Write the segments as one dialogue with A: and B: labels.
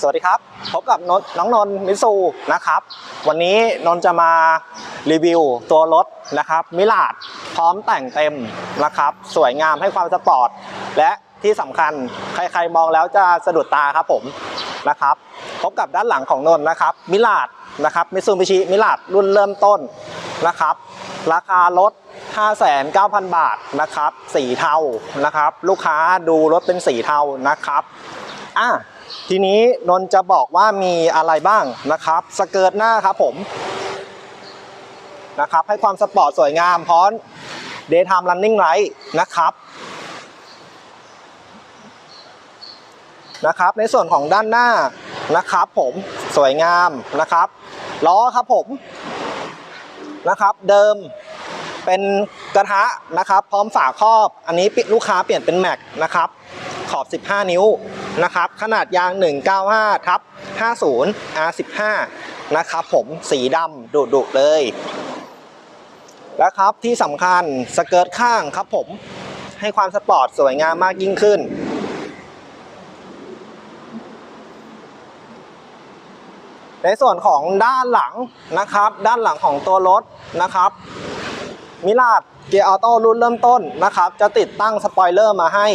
A: สวัสดีครับ พบกับนนน้องนนท์มิตซูนะครับ วันนี้นนท์จะมารีวิวตัวรถนะครับมิลาดพร้อมแต่งเต็มนะครับ สวยงามให้ความสปอร์ต และที่สำคัญใครๆมองแล้วจะสะดุดตาครับผมนะครับ พบกับด้านหลังของนนท์นะครับมิลาดนะครับมิซูบิชิมิลาดรุ่นเริ่มต้นนะครับ ราคารถ 59,000 บาทนะครับสีเทานะครับ ลูกค้าดูรถเป็นสีเทานะครับอะ ทีนี้นนท์จะบอกว่ามีอะไรบ้างนะครับสเกิร์ตหน้าครับผมนะครับให้ความสปอร์ตสวยงามพร้อม daytime running light นะครับนะครับ ในส่วนของด้านหน้านะครับ ผมสวยงามนะครับล้อครับผมนะครับ เดิมเป็นกระทะนะครับ พร้อมฝาครอบ อันนี้ลูกค้าเปลี่ยนเป็นแม็กนะครับ ขอบ 15 นิ้ว นะครับ ขนาดยาง 195ทับ50 R15 นะครับผมสีดำดุดุเลยแล้วครับที่สำคัญสเกิร์ตข้างครับผมให้ความสปอร์ตสวยงามมากยิ่งขึ้น ในส่วนของด้านหลังนะครับ ด้านหลังของตัวรถนะครับมิลาดเกียร์ออโต้รุ่นเริ่มต้นนะครับ จะติดตั้งสปอยเลอร์มาให้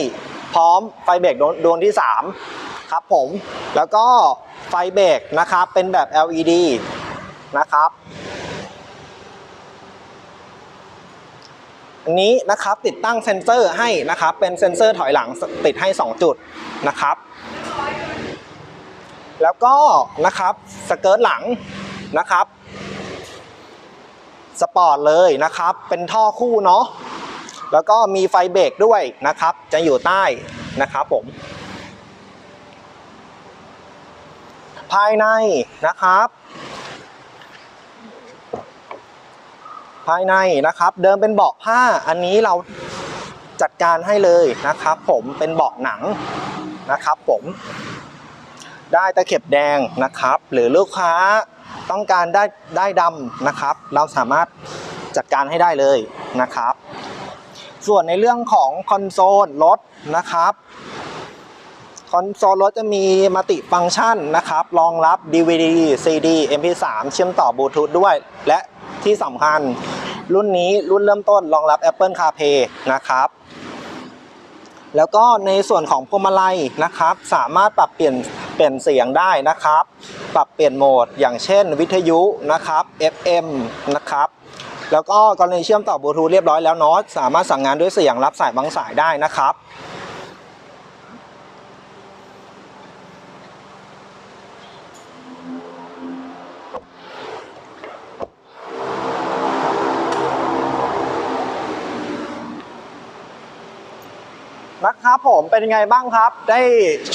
A: พร้อมไฟเบรกดวงดวงที่ 3 ครับผม แล้วก็ไฟเบรกนะครับเป็นแบบ LED นะครับอันนี้นะครับติดตั้งเซ็นเซอร์ให้นะครับเป็นเซ็นเซอร์ถอยหลังติดให้ 2 จุดนะครับ แล้วก็นะครับสเกิร์ตหลังนะครับสปอร์ตเลยนะครับ เป็นท่อคู่เนาะ แล้วก็มีไฟเบรกด้วยนะครับ จะอยู่ใต้นะครับผม ภายในนะครับ ภายในนะครับ เดิมเป็นเบาะผ้าอันนี้เราจัดการให้เลยนะครับผมเป็นเบาะหนังนะครับผมได้ตะเข็บแดงนะครับ หรือลูกค้าต้องการได้ได้ดำนะครับ เราสามารถจัดการให้ได้เลยนะครับ ส่วนในเรื่องของคอนโซลรถนะครับคอนโซลรถจะมีมัลติฟังก์ชันนะครับรองรับ DVD CD MP3 เชื่อมต่อบลูทูธด้วย และที่สำคัญรุ่นนี้รุ่นเริ่มต้นรองรับ Apple CarPlay นะครับแล้วก็ในส่วนของพวงมาลัยนะครับ สามารถปรับเปลี่ยนเปลี่ยนเสียงได้นะครับ ปรับเปลี่ยนโหมดอย่างเช่นวิทยุนะครับ FM นะครับ แล้วก็กรณีเชื่อมต่อบลูทูธเรียบร้อยแล้วเนาะสามารถสั่งงานด้วยเสียงรับสายบางสายได้นะครับนะครับผมเป็นยังไงบ้างครับ ได้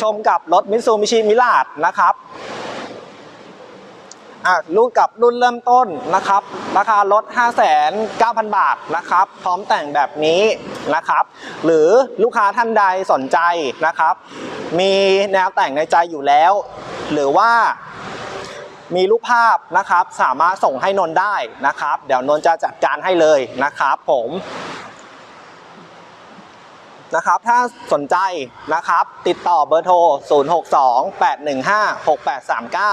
A: ชมกับรถมิ t ซูมิชิมิลาดนะครับ อะรุ่นกับรุ่นเริ่มต้นนะครับ ราคารถ5,900 บาทนะครับ พร้อมแต่งแบบนี้นะครับ หรือลูกค้าท่านใดสนใจนะครับ มีแนวแต่งในใจอยู่แล้ว หรือว่ามีรูปภาพนะครับ สามารถส่งให้นนท์ได้นะครับ เดี๋ยวนนท์จะจัดการให้เลยนะครับผม นะครับ ถ้าสนใจนะครับ ติดต่อเบอร์โทร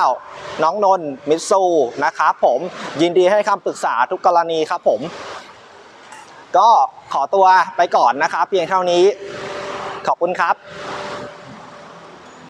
A: 0628156839 น้องนนท์มิตซูนะครับผมยินดีให้คำปรึกษาทุกกรณีครับผม ก็ขอตัวไปก่อนนะครับ เพียงเท่านี้ ขอบคุณครับ